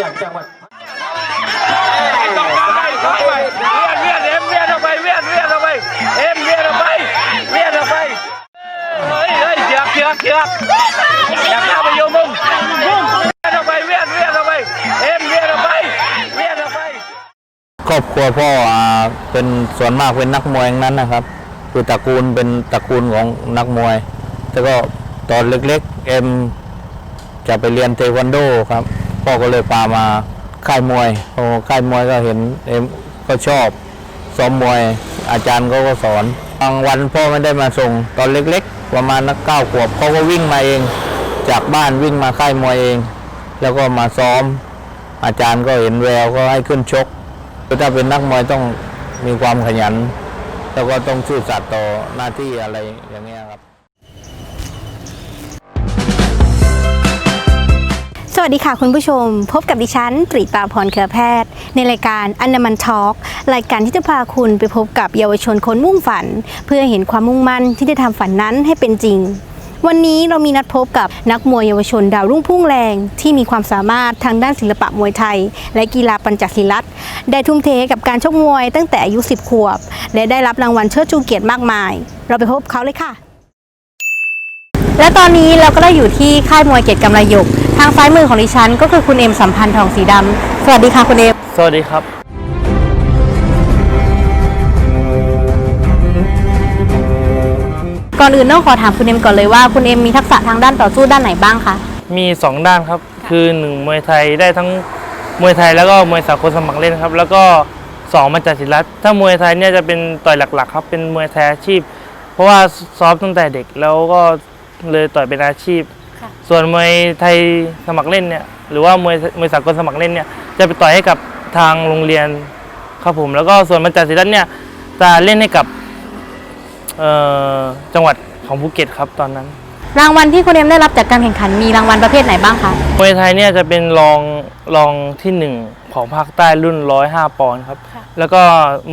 จากจังหวัดองไปเวียนเวียนเอ็มเวียนออกไปเวียนเวียนออกไปเอ็มเวียนออกไปเวียนออกไปเฮ้ยเฮ้ยเชือกเชือกเชือกอยากเข้าไปโยมุมมุมเวียนออกไปเวียนเวียนออกไปเอ็มเวียนออกไปเวียนออกไป ครอบครัวพ่ออ่าเป็นส่วนมากเป็นนักมวยนั้นนะครับ คือตระกูลเป็นตระกูลของนักมวย แต่ก็ตอนเล็กๆเอ็มจะไปเรียนเทควันโดครับ พ่อก็เลยพามาค่ายมวยพอค่ายมวยก็เห็นเอ็มก็ชอบซ้อมมวย อาจารย์ก็ก็สอนบางวันพ่อไม่ได้มาส่งตอนเล็กๆ ประมาณนักเก้าขวบเขาก็วิ่งมาเอง จากบ้านวิ่งมาค่ายมวยเอง แล้วก็มาซ้อม อาจารย์ก็เห็นแววก็ให้ขึ้นชกถ้าเป็นนักมวยต้องมีความขยัน แล้วก็ต้องซื่อสัตย์ต่อหน้าที่อะไรอย่างเงี้ยครับ สวัสดีค่ะคุณผู้ชม พบกับดิฉันตรีตาพรเครือแพทย์ ในรายการอันดามันทอล์กรายการที่จะพาคุณไปพบกับเยาวชนคนมุ่งฝัน เพื่อเห็นความมุ่งมั่นที่จะทำฝันนั้นให้เป็นจริง วันนี้เรามีนัดพบกับนักมวยเยาวชนดาวรุ่งพุ่งแรง ที่มีความสามารถทางด้านศิลปะมวยไทย และกีฬาปัญจศิลัตได้ทุ่มเทกับการชกมวยตั้งแต่อายุ 10 ขวบ และได้รับรางวัลเชิดชูเกียรติมากมาย เราไปพบเขาเลยค่ะ และตอนนี้เราก็ได้อยู่ที่ค่ายมวยเกียรติกำไรหยก ทางซ้ายมือของดิฉันก็คือคุณเอ็มสัมพันธ์ทองสีดำสวัสดีค่ะคุณเอ็ม สวัสดีครับ ก่อนอื่นต้องขอถามคุณเอ็มก่อนเลยว่าคุณเอ็มมีทักษะทางด้านต่อสู้ด้านไหนบ้างคะ มีสองด้านครับ คือหนึ่งมวยไทยได้ทั้งมวยไทยแล้วก็มวยสากลสมัครเล่นครับ แล้วก็สองมาจากศิลป์ถ้ามวยไทยเนี่ยจะเป็นต่อยหลักๆ ครับ เป็นมวยไทยอาชีพ เพราะว่าซ้อมตั้งแต่เด็กแล้วก็ เลยต่อยเป็นอาชีพส่วนมวยไทยสมัครเล่นเนี่ยหรือว่ามวยมวยสากลสมัครเล่นเนี่ยจะไปต่อยให้กับทางโรงเรียนครับผม แล้วก็ส่วนมาจากศิลป์เนี่ยจะเล่นให้กับเอ่อจังหวัดของภูเก็ตครับตอนนั้น รางวัลที่คุณเอ็มได้รับจากการแข่งขันมีรางวัลประเภทไหนบ้างคะมวยไทยเนี่ยจะเป็นรองรองที่หนึ่งของภาคใต้รุ่น 105 ปอนด์ครับแล้วก็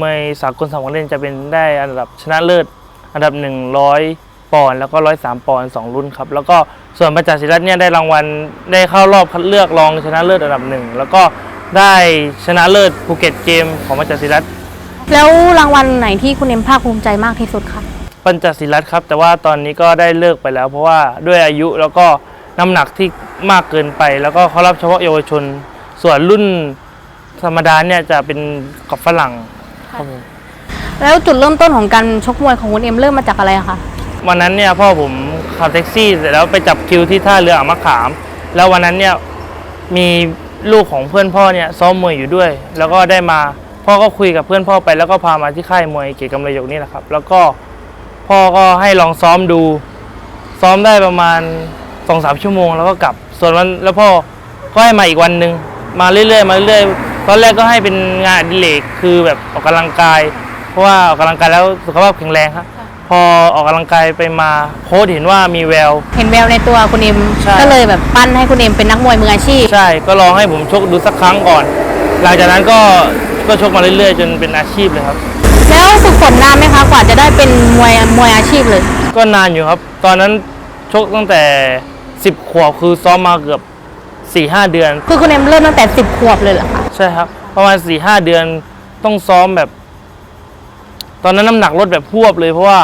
มวยสากลสมัครเล่นจะเป็นได้อันดับชนะเลิศอันดับ 100 ปอนด์แล้วก็103ปอนด์สองรุ่นครับ แล้วก็ส่วนประจักษ์ศิรัตน์เนี่ยได้รางวัลได้เข้ารอบคัดเลือกรองชนะเลิศอันดับหนึ่งแล้วก็ได้ชนะเลิศภูเก็ตเกมของประจักษ์ศิรัตน์แล้วรางวัลไหนที่คุณเอ็มภาคภูมิใจมากที่สุดคะปัญจศิรัตน์ครับ แต่ว่าตอนนี้ก็ได้เลิกไปแล้ว เพราะว่าด้วยอายุแล้วก็น้ำหนักที่มากเกินไป แล้วก็เขารับเฉพาะเยาวชน ส่วนรุ่นธรรมดาเนี่ยจะเป็นกับฝรั่งครับผมแล้วจุดเริ่มต้นของการชกมวยของคุณเอ็มเริ่มมาจากอะไรอะคะ วันนั้นเนี่ยพ่อผมขับแท็กซี่เสร็จแล้วไปจับคิวที่ท่าเรืออ่างมะขาม แล้ววันนั้นเนี่ยมีลูกของเพื่อนพ่อเนี่ยซ้อมมวยอยู่ด้วย แล้วก็ได้มาพ่อก็คุยกับเพื่อนพ่อไป แล้วก็พามาที่ค่ายมวยเกียรติกำไรหยกนี่แหละครับ แล้วก็พ่อก็ให้ลองซ้อมดู ซ้อมได้ประมาณสองสามชั่วโมง แล้วก็กลับ ส่วนวันแล้วพ่อก็ให้มาอีกวันหนึ่งมาเรื่อยๆมาเรื่อยๆตอนแรกก็ให้เป็นงานอดิเรกคือแบบออกกำลังกาย เพราะว่าออกกำลังกายแล้วสุขภาพแข็งแรงครับ อออกกำลังกายไปมาโค้ชเห็นว่ามีแวว เห็นแววในตัวคุณเอ็มใช่ ก็เลยแบบปั้นให้คุณเอ็มเป็นนักมวยมืออาชีพ ใช่ก็ลองให้ผมชกดูสักครั้งก่อน หลังจากนั้นก็ก็ชกมาเรื่อยๆ จนเป็นอาชีพเลยครับ แล้วฝึกฝนนานไหมคะกว่าจะได้เป็นมวยมวยอาชีพเลย ก็นานอยู่ครับ ตอนนั้นชกตั้งแต่ 10 ขวบคือซ้อมมาเกือบ 4-5หเดือน คือคุณเอ็มเริ่มตั้งแต่ 10 ขวบเลยเหรอคะใช่ครับ ประมาณ4ี่ห้าเดือนต้องซ้อมแบบ ตอนนั้นน้ำหนักลดแบบพวบเลยเพราะว่า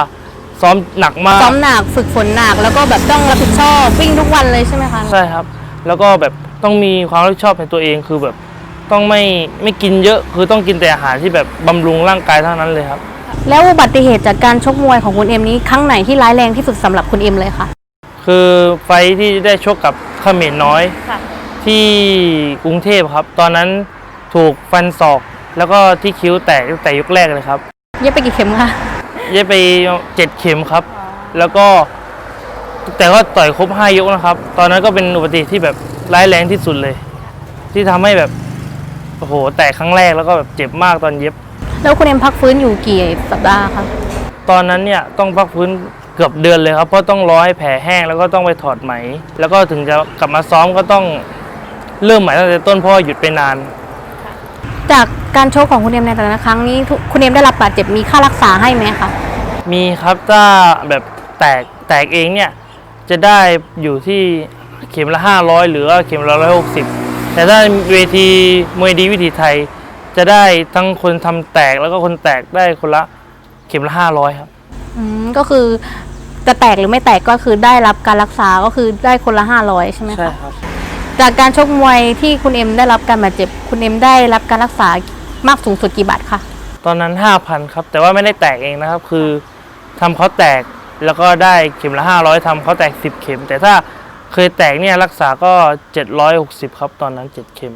ซ้อมหนักมากซ้อมหนักฝึกฝนหนัก แล้วก็แบบต้องรับผิดชอบวิ่งทุกวันเลยใช่ไหมคะใช่ครับ แล้วก็แบบต้องมีความรับผิดชอบในตัวเองคือแบบต้องไม่ไม่กินเยอะคือต้องกินแต่อาหารที่แบบบำรุงร่างกายเท่านั้นเลยครับ แล้วอุบัติเหตุจากการชกมวยของคุณเอ็มนี้ครั้งไหนที่ร้ายแรงที่สุดสำหรับคุณเอ็มเลยคะคือไฟท์ที่ได้ชกกับเขมรน้อยค่ะที่กรุงเทพครับ ตอนนั้นถูกฟันศอก แล้วก็ที่คิ้วแตกตั้งแต่ยกแรกเลยครับ เย็บไปกี่เข็มคะ เย็บไปเจ็ดเข็มครับ แล้วก็แต่ก็ต่อยครบห้ายกนะครับ ตอนนั้นก็เป็นอุบัติเหตุที่แบบร้ายแรงที่สุดเลย ที่ทำให้แบบโอ้โหแตกครั้งแรกแล้วก็แบบเจ็บมากตอนเย็บ แล้วคุณเอ็มพักฟื้นอยู่กี่สัปดาห์คะตอนนั้นเนี่ยต้องพักฟื้นเกือบเดือนเลยครับ เพราะต้องรอให้แผลแห้งแล้วก็ต้องไปถอดไหม แล้วก็ถึงจะกลับมาซ้อมก็ต้องเริ่มใหม่ตั้งแต่ต้นเพราะว่อหยุดไปนาน จากการชกของคุณเอ็มในแต่ละครั้งนี้ทุกคุณเอ็มได้รับบาดเจ็บมีค่ารักษาให้ไหมคะมีครับถ้าแบบแตกแตกเองเนี่ยจะได้อยู่ที่เข็มละ 500 หรือว่าเข็มละ 160 แต่ถ้าเวทีมวยดีวิถีไทย จะได้ทั้งคนทำแตกแล้วก็คนแตกได้คนละเข็มละ 500 ครับอืมก็คือจะแตกหรือไม่แตกก็คือได้รับการรักษาก็คือได้คนละ 500 ใช่ไหมใช่คะครับ จากการชกมวยที่คุณเอ็มได้รับการบาดเจ็บ คุณเอ็มได้รับการรักษามากสูงสุดกี่บาทคะตอนนั้น 5,000 ครับ แต่ว่าไม่ได้แตกเองนะครับ คือทำเขาแตกแล้วก็ได้เข็มละ 500ทำเขาแตก 10 เข็ม แต่ถ้าเคยแตกเนี่ยรักษาก็ 760 ครับ ตอนนั้น 7 เข็ม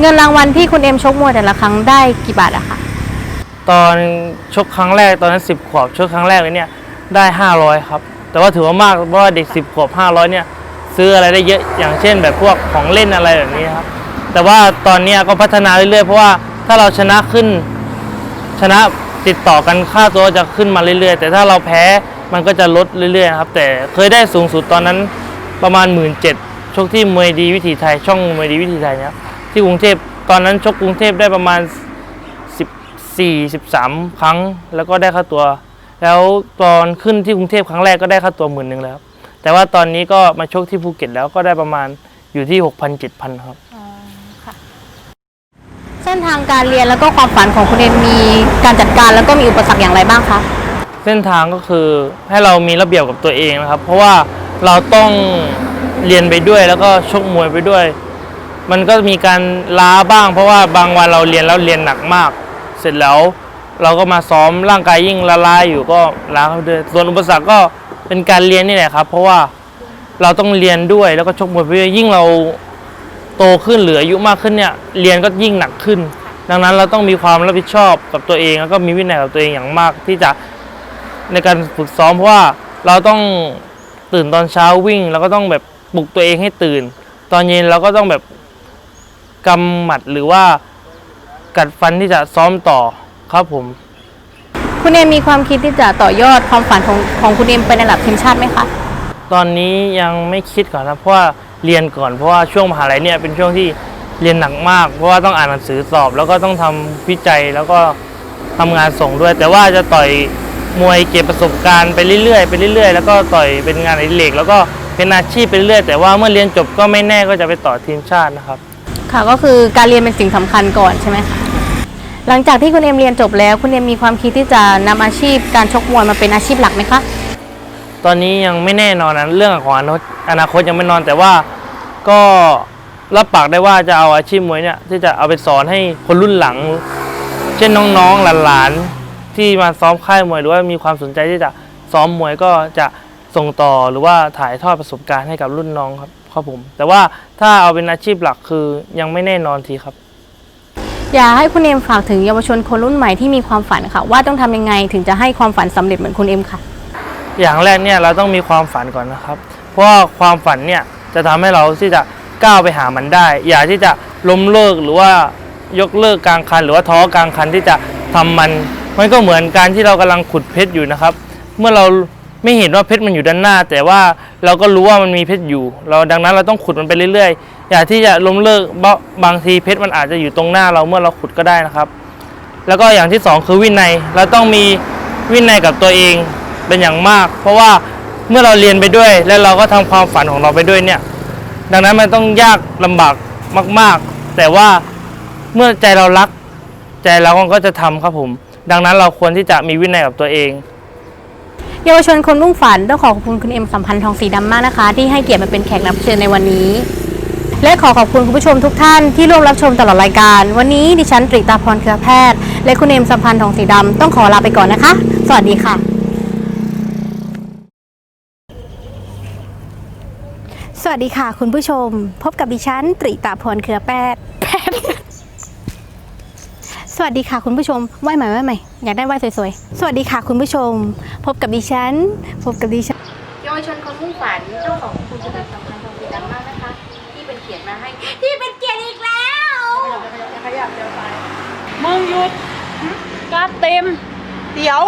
เงินรางวัลที่คุณเอ็มชกมวยแต่ละครั้งได้กี่บาทอะคะตอนชกครั้งแรกตอนนั้น 10 ขวบชกครั้งแรกเลยเนี่ยได้ 500 ครับ แต่ว่าถือว่ามากเพราะว่าเด็ก 10 ขวบ 500 เนี่ย ซื้ออะไรได้เยอะอย่างเช่น แบบพวกของเล่นอะไรแบบนี้ครับ แต่ว่าตอนนี้ก็พัฒนาเรื่อยๆเพราะว่าถ้าเราชนะขึ้น ชนะติดต่อกันค่าตัวจะขึ้นมาเรื่อยๆ แต่ถ้าเราแพ้มันก็จะลดเรื่อยๆครับ แต่เคยได้สูงสุดตอนนั้นประมาณ 1 7ื่นชกที่มวยดีวิถีไทยช่องมวยดีวิถีไทยเนี่ยที่กรุงเทพตอนนั้นชกกรุงเทพได้ประมาณ 14 13 ครั้ง แล้วก็ได้ค่าตัว แล้วตอนขึ้นที่กรุงเทพครั้งแรกก็ได้ค่าตัวหมื่นหนึ่งแล้วครับ แต่ว่าตอนนี้ก็มาชกที่ภูเก็ตแล้วก็ได้ประมาณอยู่ที่ 6,000 7,000 ครับ เส้นทางการเรียนแล้วก็ความฝันของคุณเอ็มมีการจัดการแล้วก็มีอุปสรรคอย่างไรบ้างคะ เส้นทางก็คือให้เรามีระเบียบกับตัวเองนะครับ เพราะว่าเราต้องเรียนไปด้วยแล้วก็ชกมวยไปด้วย มันก็มีการล้าบ้าง เพราะว่าบางวันเราเรียนแล้วเรียนหนักมาก เสร็จแล้วเราก็มาซ้อมร่างกายยิ่งละลายอยู่ก็ล้าเข้าไปด้วยส่วนอุปสรรคก็ เป็นการเรียนนี่แหละครับ เพราะว่าเราต้องเรียนด้วยแล้วก็ชกมวยไปด้วยยิ่งเราโตขึ้นเหลืออายุมากขึ้นเนี่ยเรียนก็ยิ่งหนักขึ้น ดังนั้นเราต้องมีความรับผิดชอบกับตัวเอง แล้วก็มีวินัยกับตัวเองอย่างมาก ที่จะในการฝึกซ้อมเพราะว่าเราต้องตื่นตอนเช้าวิ่ง แล้วก็ต้องแบบปลุกตัวเองให้ตื่น ตอนเย็นเราก็ต้องแบบกำหมัดหรือว่ากัดฟันที่จะซ้อมต่อครับผม คุณเอ็มมีความคิดที่จะต่อยอดความฝันของของคุณเอ็มไปในระดับทีมชาติไหมคะ ตอนนี้ยังไม่คิดก่อนนะเพราะว่าเรียนก่อนเพราะว่าช่วงมหาลัยเนี่ยเป็นช่วงที่เรียนหนักมาก เพราะว่าต้องอ่านหนังสือสอบ แล้วก็ต้องทำวิจัยแล้วก็ทำงานส่งด้วย แต่ว่าจะต่อยมวยเก็บประสบการณ์ไปเรื่อยๆไปเรื่อยๆ แล้วก็ต่อยเป็นงานอดิเรกแล้วก็เป็นอาชีพไปเรื่อยๆแต่ว่าเมื่อเรียนจบก็ไม่แน่ก็จะไปต่อทีมชาตินะครับ ค่ะก็คือการเรียนเป็นสิ่งสำคัญก่อนใช่ไหมคะ หลังจากที่คุณเอ็มเรียนจบแล้ว คุณเอ็มมีความคิดที่จะนำอาชีพการชกมวยมาเป็นอาชีพหลักไหมคะ ตอนนี้ยังไม่แน่นอนนะเรื่องของอนาคตอนาคตยังไม่นอนแต่ว่าก็รับปากได้ว่าจะเอาอาชีพมวยเนี่ยที่จะเอาไปสอนให้คนรุ่นหลัง เช่นน้องๆหลานๆที่มาซ้อมค่ายมวยหรือว่ามีความสนใจที่จะซ้อมมวยก็จะส่งต่อหรือว่าถ่ายทอดประสบการณ์ให้กับรุ่นน้องครับครับผม แต่ว่าถ้าเอาเป็นอาชีพหลักคือยังไม่แน่นอนทีครับ อยากให้คุณเอ็มฝากถึงเยาวชนคนรุ่นใหม่ที่มีความฝันค่ะ ว่าต้องทำยังไงถึงจะให้ความฝันสำเร็จเหมือนคุณเอ็มค่ะ อย่างแรกเนี่ยเราต้องมีความฝันก่อนนะครับ เพราะความฝันเนี่ยจะทำให้เราที่จะก้าวไปหามันได้ อย่าที่จะล้มเลิกหรือว่ายกเลิกกลางคัน หรือว่าท้อกลางคันที่จะทำมัน มันก็เหมือนการที่เรากำลังขุดเพชรอยู่นะครับ เมื่อเรา ไม่เห็นว่าเพชรมันอยู่ด้านหน้า แต่ว่าเราก็รู้ว่ามันมีเพชรอยู่ เราดังนั้นเราต้องขุดมันไปเรื่อยๆ อย่าที่จะล้มเลิกบางทีเพชรมันอาจจะอยู่ตรงหน้าเราเมื่อเราขุดก็ได้นะครับ แล้วก็อย่างที่สองคือวินัยเราต้องมีวินัยกับตัวเองเป็นอย่างมาก เพราะว่าเมื่อเราเรียนไปด้วย แล้วเราก็ทำความฝันของเราไปด้วยเนี่ย ดังนั้นมันต้องยากลำบากมาก ๆ แต่ว่าเมื่อใจเรารัก ใจเราก็จะทำครับผม ดังนั้นเราควรที่จะมีวินัยกับตัวเอง เยาวชนคนมุ่งฝันต้องขอขอบคุณคุณเอ็มสัมพันธ์ทองสีดำมากนะคะ ที่ให้เกียรติมาเป็นแขกรับเชิญในวันนี้ และขอขอบคุณคุณผู้ชมทุกท่านที่ร่วมรับชมตลอดรายการ วันนี้ดิฉันตรีตาพรเครือแพทย์ และคุณเอ็มสัมพันธ์ทองสีดำต้องขอลาไปก่อนนะคะ สวัสดีค่ะสวัสดีค่ะคุณผู้ชม พบกับดิฉันตรีตาพรเครือแพทย์ วัสดีค่ะคุณผู้ชมไหวใหม่ไหวใหม่อยากได้ไหวสวยๆ สวัสดีค่ะคุณผู้ชม พบกับดิฉัน พบกับดิฉันเยาวชนคนมุ่งฝันต้องขอบคุณคุณสัมพันธ์ทองสีดำมากนะคะ ที่เป็นเกียรติมาให้ที่เป็นเกียรติอีกแล้วมึงหยุดกราฟเต็ม เดี๋ยว